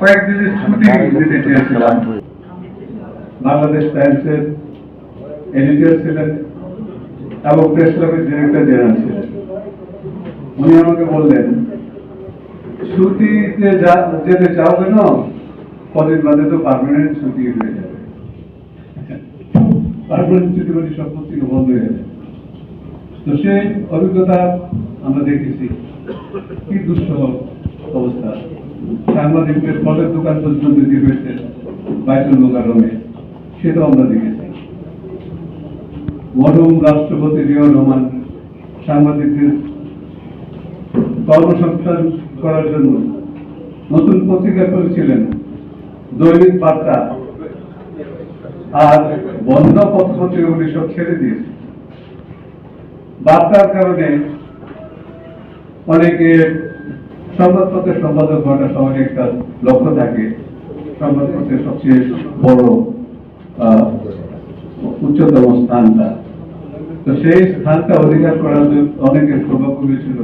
কয়েকদিনের ছুটি দিতে চেয়েছিলাম বাংলাদেশ টাইমসের এডিটর ছিলেন এবং প্রেস ক্লাবের ডিরেক্টর জেনারেল ছিলেন। উনি আমাকে বললেন ছুটিতে যেতে চাও কেন? কদিন বাদে তো পার্মানেন্ট ছুটি হয়ে যাবে। পার্মানেন্ট ছুটি মানে থেকে বন্ধ হয়ে যাবে। তো সেই অভিজ্ঞতা আমরা দেখেছি। কি দুঃসহ অবস্থা। সাংবাদিকদের ফলের দোকান পর্যন্ত যদি হয়েছে সেটাও আমরা দেখেছি। মরহুম রাষ্ট্রপতি রহমান সাংবাদিকদের কর্মসংস্থান করার জন্য নতুন পত্রিকা করেছিলেন দৈনিক বার্তা আর বন্ধ পত্র পত্রিকাগুলি সব ছেড়ে দিয়েছে। বার্তার কারণে অনেকে সংবাদপত্রের সম্পাদক হওয়াটা সবাই একটা লক্ষ্য থাকে। সংবাদপত্রের সবচেয়ে বড় উচ্চতম স্থানটা। তো সেই স্থানটা অধিকার করার জন্য অনেকের সৌভাগ্য হয়েছিল।